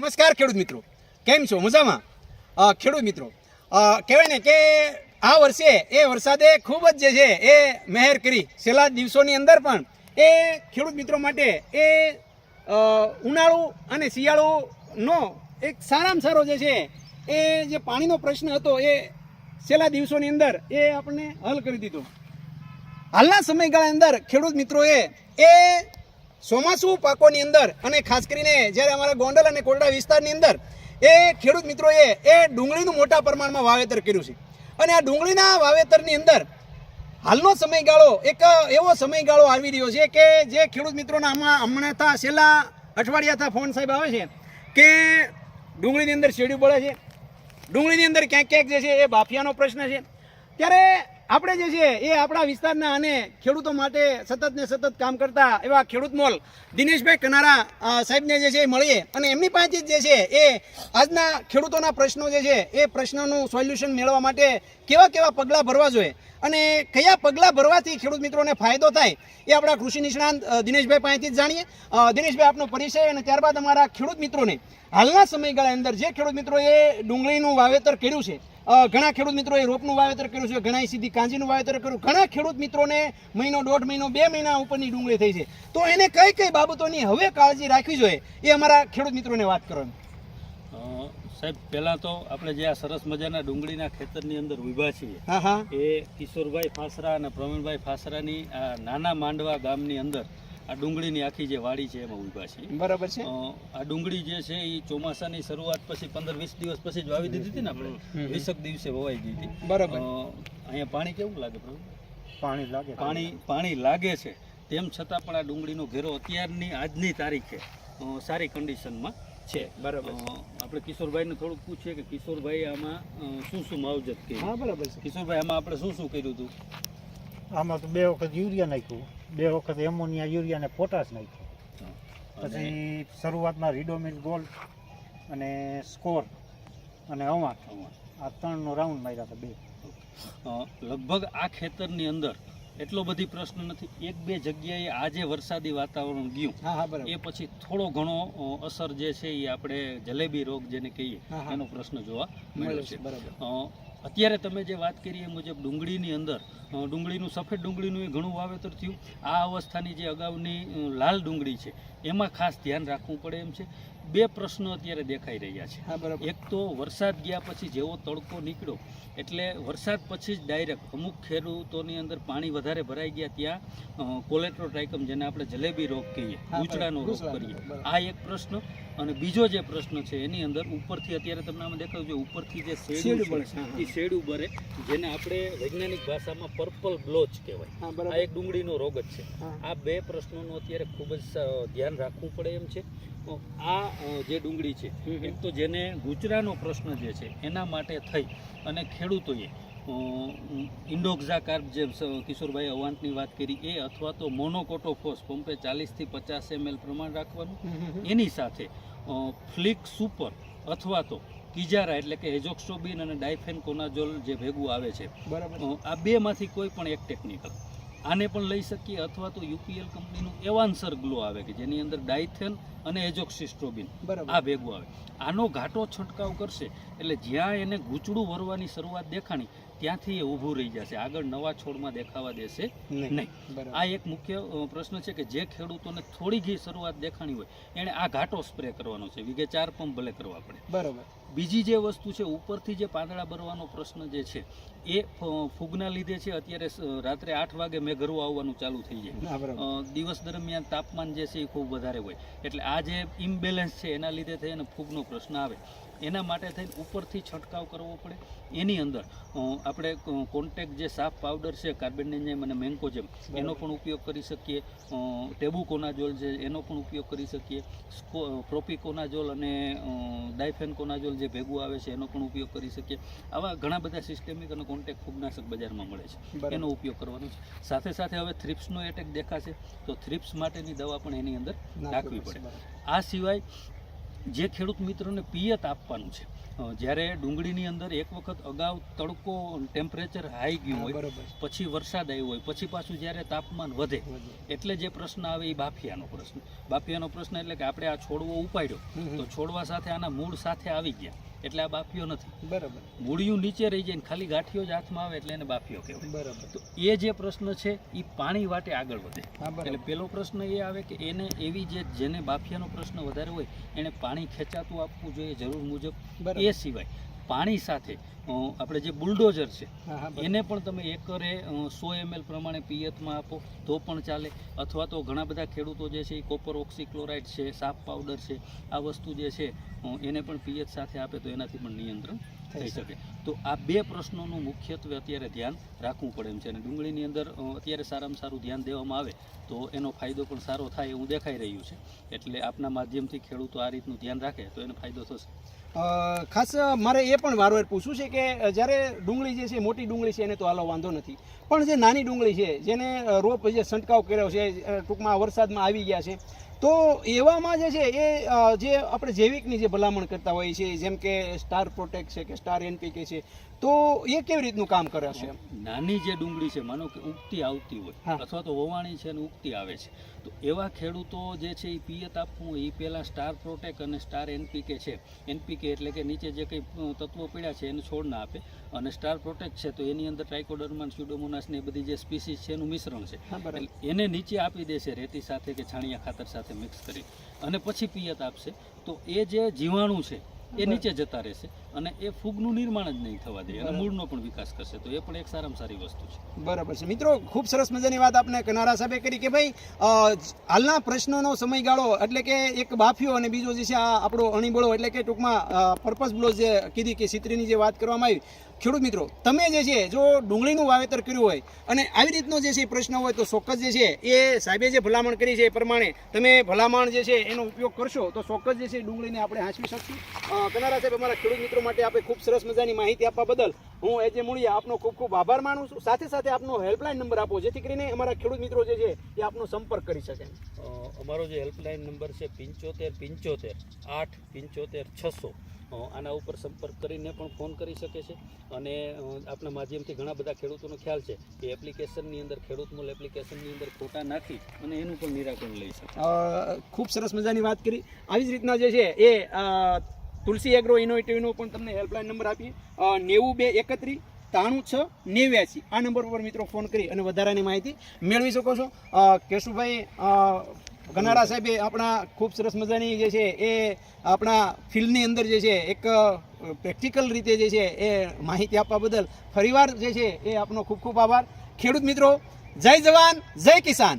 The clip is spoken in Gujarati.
નમસ્કાર ખેડૂત મિત્રો. કેમ છો? મજામાં? ખેડૂત મિત્રો. કહેવાય ને કે આ વર્ષે એ વરસાદે ખૂબ જ જે છે એ મહેર કરી. છેલ્લા દિવસોની અંદર પણ એ ખેડૂત મિત્રો માટે એ ઉનાળુ અને શિયાળુનો એક સારામાં સારો જે છે એ જે પાણીનો પ્રશ્ન હતો એ છેલ્લા દિવસોની અંદર એ આપણને હલ કરી દીધો. હાલના સમયગાળા અંદર ખેડૂત મિત્રોએ એ ચોમાસુ પાકોની અંદર અને ખાસ કરીને જ્યારે અમારા ગોંડલ અને કોરડા વિસ્તારની અંદર એ ખેડૂત મિત્રોએ એ ડુંગળીનું મોટા પ્રમાણમાં વાવેતર કર્યું છે. અને આ ડુંગળીના વાવેતરની અંદર હાલનો સમયગાળો એક એવો સમયગાળો આવી રહ્યો છે કે જે ખેડૂત મિત્રોના આમાં હમણાં થા છેલ્લા અઠવાડિયા થા ફોન સાહેબ આવે છે કે ડુંગળીની અંદર શેડ્યું પડે છે. ડુંગળીની અંદર ક્યાંક ક્યાંક જે છે એ બાફિયાનો પ્રશ્ન છે. ત્યારે આપણે જે છે એ આપણા વિસ્તારના અને ખેડૂતો માટે સતત ને સતત કામ કરતા એવા ખેડૂત મોલ દિનેશભાઈ કનારા સાહેબને જે છે એ મળીએ. અને એમની પાસેથી જ છે એ આજના ખેડૂતોના પ્રશ્નો જે છે એ પ્રશ્નોનું સોલ્યુશન મેળવવા માટે કેવા કેવા પગલાં ભરવા જોઈએ અને કયા પગલાં ભરવાથી ખેડૂત મિત્રોને ફાયદો થાય એ આપણા કૃષિ નિષ્ણાંત દિનેશભાઈ પાસેથી જ જાણીએ. દિનેશભાઈ, આપનો પરિચય અને ત્યારબાદ અમારા ખેડૂત મિત્રોને. હાલના સમયગાળા અંદર જે ખેડૂત મિત્રોએ ડુંગળીનું વાવેતર કર્યું છે ઘણા ખેડૂત મિત્રોએ રોપનું વાવેતર કર્યું છે ઘણા સીધી કાંજીનું વાવેતર કર્યું. ઘણા ખેડૂત મિત્રોને મહિનો દોઢ મહિનો બે મહિના ઉપરની ડુંગળી થઈ છે. તો એને કઈ કઈ બાબતોની હવે કાળજી રાખવી જોઈએ એ અમારા ખેડૂત મિત્રોને વાત કરો સાહેબ પહેલાં તો આપણે જે આ સરસ મજાના ડુંગળીના ખેતરની અંદર ઊભા છીએ હા હા. એ કિશોરભાઈ ફાસરા અને પ્રવીણભાઈ ફાસરાની આ નાના માંડવા ગામની અંદર આ ડુંગળીની આખી જે વાડી છે એમાં ઊભા છીએ. બરાબર છે. આ ડુંગળી જે છે એ ચોમાસાની શરૂઆત પછી પંદર વીસ દિવસ પછી જ વાવી દીધી હતી ને આપણે? વીસક દિવસે વવાઈ ગઈ હતી. બરાબર. અહીંયા પાણી કેવું લાગે પ્રભુ? પાણી લાગે. પાણી પાણી લાગે છે. તેમ છતાં પણ આ ડુંગળીનો ઘેરો અત્યારની આજની તારીખે સારી કન્ડિશનમાં છે. બરાબર. આપણે કિશોરભાઈને થોડુંક પૂછીએ કે કિશોરભાઈ આમાં શું શું માવજત કરી? હા બરાબર છે. કિશોરભાઈ આમાં આપણે શું શું કર્યું હતું? આમાં તો બે વખત યુરિયા નાખ્યું. બે વખત એમોનિયા યુરિયા ને પોટાશ નાખ્યું. પછી શરૂઆતમાં રીડોમિલ ગોલ્ડ અને સ્કોર અને અવાક આ ત્રણનો રાઉન્ડ માર્યા હતા બે. લગભગ આ ખેતરની અંદર એટલો બધી પ્રશ્ન નથી. એક બે જગ્યાએ આજે વરસાદી વાતાવરણ ગયું. હા હા બરાબર. એ પછી થોડો ઘણો અસર જે છે એ આપણે જલેબી રોગ જેને કહીએ. એનો પ્રશ્ન જોવા મળ્યો છે બરાબર. અત્યારે તમે જે વાત કરી એ મુજબ ડુંગળીની અંદર ડુંગળીનું સફેદ ડુંગળીનું એ ઘણું વાવેતર થયું. આ અવસ્થાની જે અગાઉની લાલ ડુંગળી છે એમાં ખાસ ધ્યાન રાખવું પડે એમ છે. બે પ્રશ્નો અત્યારે દેખાઈ રહ્યા છે. હા બરાબર. એક તો વરસાદ ગયા પછી જેવો તડકો નીકળ્યો એટલે વરસાદ પછી જ ડાયરેક્ટ અમુક ખેડૂતોની અંદર પાણી વધારે ભરાઈ ગયા ત્યાં કોલેટ્રોટ્રાઇકમ જેને આપણે જલેબી રોગ કહીએ ઉચડાનો રોગ કરીએ. આ એક પ્રશ્ન. અને બીજો જે પ્રશ્ન છે એની અંદર ઉપરથી અત્યારે તમને આમાં દેખાયું છે ઉપરથી જે શેડું. એ શેડું બરે જેને આપણે વૈજ્ઞાનિક ભાષામાં પર્પલ બ્લોચ કહેવાય. આ એક ડુંગળીનો રોગ જ છે. આ બે પ્રશ્નોનું અત્યારે ખૂબ જ સ- ધ્યાન રાખવું પડે એમ છે. આ જે ડુંગળી છે. એક તો જેને ગુચરાનો પ્રશ્ન જે છે એના માટે થઈ અને ખેડૂતોએ ઇન્ડોક્ઝા કાર્બ જે કિશોરભાઈ અવાંતની વાત કરી એ અથવા તો મોનોકોટોફોસ પંપે ચાલીસથી પચાસ એમએલ પ્રમાણ રાખવાનું. એની સાથે ફ્લિક સુપર અથવા તો કિજારા એટલે કે એજોક્સોબિન અને ડાયફેન કોનાજોલ જે ભેગું આવે છે. બરાબર. આ બેમાંથી કોઈ પણ એક ટેકનિકલ. આને પણ લઈ શકીએ અથવા તો યુપીએલ કંપનીનું એવાન્સર ગ્લો આવે કે જેની અંદર ડાયથેન અને એજોક્સિસ્ટ્રોબિન. બરાબર. આ ભેગું આવે. આનો ઘાટો છંટકાવ કરશે એટલે જ્યાં એને ગૂંચડું વરવાની શરૂઆત દેખાણી ત્યાંથી એ ઊભું રહી જશે. આગળ નવા છોડમાં દેખાવા દેશે નહીં. આ એક મુખ્ય પ્રશ્ન છે કે જે ખેડૂતોને થોડી ઘી શરૂઆત દેખાણી હોય એણે આ ઘાટો સ્પ્રે કરવાનો છે. વીઘે ચાર પંપ ભલે કરવા પડે. બરાબર. બીજી જે વસ્તુ છે ઉપરથી જે પાંદડા ભરવાનો પ્રશ્ન જે છે એ ફ- ફૂગના લીધે છે. અત્યારે રાત્રે આઠ વાગે મેઘરું આવવાનું ચાલુ થઈ જાય. દિવસ દરમિયાન તાપમાન જે છે એ ખૂબ વધારે હોય. એટલે આ જે ઇમ્બેલેન્સ છે એના લીધે થઈને ફૂગનો પ્રશ્ન આવે. એના માટે થઈને ઉપરથી છંટકાવ કરવો પડે. એની અંદર આપણે કોન્ટેક જે સાફ પાવડર છે કાર્બેન્ડેન્જાઇમ અને મેન્કોજેમ એનો પણ ઉપયોગ કરી શકીએ. ટેબુકોનાઝોલ છે એનો પણ ઉપયોગ કરી શકીએ. પ્રોપિકોનાઝોલ અને ડાયફેનકોનાજોલ ડાયફેનકોનાઝોલ જે ભેગું આવે છે એનો પણ ઉપયોગ કરી શકીએ. આવા ઘણા બધા સિસ્ટેમિક અને કોન્ટેક ફૂગનાશક બજારમાં મળે છે. એનો ઉપયોગ કરવાનો છે. સાથે સાથે હવે થ્રિપ્સનો એટેક દેખાશે. તો થ્રિપ્સ માટેની દવા પણ એની અંદર નાખવી પડે. આ સિવાય જે ખેડૂત મિત્રોને પિયત આપવાનું છે. જ્યારે ડુંગળીની અંદર એક વખત અગાઉ તડકો ટેમ્પરેચર હાઈ ગયું હોય પછી વરસાદ આવ્યો હોય પછી પાછું જ્યારે તાપમાન વધે એટલે જે પ્રશ્ન આવે એ બાફિયાનો પ્રશ્ન. બાફિયાનો પ્રશ્ન એટલે કે આપણે આ છોડવો ઉપાડ્યો. તો છોડવા સાથે આના મૂળ સાથે આવી ગયા. એટલે આ બાફિયો નથી. બરાબર. મૂળિયું નીચે રહી જાય ને ખાલી ગાંઠિયો જ હાથમાં આવે એટલે એને બાફિયો કહેવાય. બરાબર. તો એ જે પ્રશ્ન છે એ પાણી વાટે આગળ વધે. એટલે પેલો પ્રશ્ન એ આવે કે એને એવી જે જેને બાફિયાનો પ્રશ્ન વધારે હોય એને પાણી ખેંચાતું આપવું જોઈએ જરૂર મુજબ. એ સિવાય. પાણી સાથે આપણે જે બુલડોઝર છે. એને પણ તમે એકરે સો એમએલ પ્રમાણે પિયતમાં આપો તો પણ ચાલે અથવા તો ઘણા બધા ખેડૂતો જે છે એ કોપર ઓક્સિક્લોરાઇડ છે સાફ પાવડર છે આ વસ્તુ જે છે એને પણ પિયત સાથે આપે તો એનાથી પણ નિયંત્રણ થઈ શકે. તો આ બે પ્રશ્નોનું મુખ્યત્વે અત્યારે ધ્યાન રાખવું પડે એમ છે. અને ડુંગળીની અંદર અત્યારે સારામાં સારું ધ્યાન દેવામાં આવે તો એનો ફાયદો પણ સારો થાય એવું દેખાઈ રહ્યું છે. એટલે આપના માધ્યમથી ખેડૂતો આ રીતનું ધ્યાન રાખે તો એનો ફાયદો થશે. ખાસ મારે એ પણ વારવાર પૂછવું છે કે જ્યારે ડુંગળી જે છે મોટી ડુંગળી છે એને તો હાલો વાંધો નથી. પણ જે નાની ડુંગળી છે જેને રોપ જે છંટકાવ કર્યો છે ટૂંકમાં વરસાદમાં આવી ગયા છે તો એવામાં જે છે એ જે આપણે જૈવિકની જે ભલામણ કરતા હોઈએ છીએ જેમ કે સ્ટાર પ્રોટેક્ટ છે કે સ્ટાર એનપીકે છે તો એ કેવી રીતનું કામ કરે છે નાની જે ડુંગળી છે માનો કે ઉગતી આવતી હોય. અથવા તો વવાણી છે અને ઉગતી આવે છે તો એવા ખેડૂતો જે છે એ પિયત આપવું એ પહેલાં સ્ટાર પ્રોટેક અને સ્ટાર એનપીકે છે. એનપીકે એટલે કે નીચે જે કંઈ તત્વો પડ્યા છે એને છોડ ના આપે. અને સ્ટાર પ્રોટેક છે તો એની અંદર ટ્રાઇકોડર્માન સ્યુડોમોનાસ ને એ બધી જે સ્પીસીસ છે એનું મિશ્રણ છે. એને નીચે આપી દેશે રેતી સાથે કે છાણિયા ખાતર સાથે મિક્સ કરી. અને પછી પિયત આપશે. તો એ જે જીવાણુ છે એ નીચે જતા રહેશે અને એ ફૂગનું નિર્માણ જ નહીં થવા દે અને મૂળનો પણ વિકાસ કરશે. તો એ પણ એક સારામાં સારી વસ્તુ છે. બરાબર છે. મિત્રો ખૂબ સરસ મજાની વાત આપણે કનારા સાહેબે કરી કે ભાઈ હાલના પ્રશ્નોનો સમયગાળો એટલે કે એક બાફિયો અને બીજો જે છે આ આપણો અણીબળો એટલે કે ટૂંકમાં પર્પસ બ્લો જે કીધી કે સિત્રીની જે વાત કરવામાં આવી ખેડૂત મિત્રો, તમે જે છે, જો ડુંગળીનું વાવેતર કર્યું હોય અને આવી રીતનો જે છે પ્રશ્ન હોય તો ચોક્કસ જે છે એ સાહેબે જે ભલામણ કરી છે એ પ્રમાણે તમે ભલામણ જે છે એનો ઉપયોગ કરશો તો ચોક્કસ જે છે ડુંગળીને આપણે હાંસવી શકશું. કનારા સાહેબ, અમારા ખેડૂત મિત્રો માટે આપણે ખૂબ સરસ મજાની માહિતી આપવા બદલ હું એજે મૂળિયા આપનો ખૂબ ખૂબ આભાર માનું છું. સાથે સાથે આપનો હેલ્પલાઇન નંબર આપો, જેથી કરીને અમારા ખેડૂત મિત્રો જે છે એ આપનો સંપર્ક કરી શકે. અમારો જે હેલ્પલાઇન નંબર છે પંચોતેર પંચોતેર આઠ પંચોતેર છસો. આના ઉપર સંપર્ક કરીને પણ ફોન કરી શકે છે. અને આપણા માધ્યમથી ઘણા બધા ખેડૂતોનો ખ્યાલ છે કે એપ્લિકેશનની અંદર, ખેડૂત મૂલ એપ્લિકેશનની અંદર ફોટા નાખી અને એનું પણ નિરાકરણ લઈ શકે. ખૂબ સરસ મજાની વાત કરી. આવી જ રીતના જે છે એ તુલસી એગ્રો ઇનોવેટિવનો પણ તમને હેલ્પલાઇન નંબર આપીએ. નેવું બે એકત્રીસ ત્રાણું છ નેવ્યાસી. આ નંબર ઉપર મિત્રો ફોન કરી અને વધારાની માહિતી મેળવી શકો છો. કેશુભાઈ અ, ગનારા સાહેબે આપણા ખૂબ સરસ મજાની જે છે એ આપણા ફિલ્ડની અંદર જે છે એક પ્રેક્ટિકલ રીતે જે છે એ માહિતી આપવા બદલ ફરીવાર જે છે એ આપનો ખૂબ ખૂબ આભાર. ખેડૂત મિત્રો જય જવાન જય કિસાન.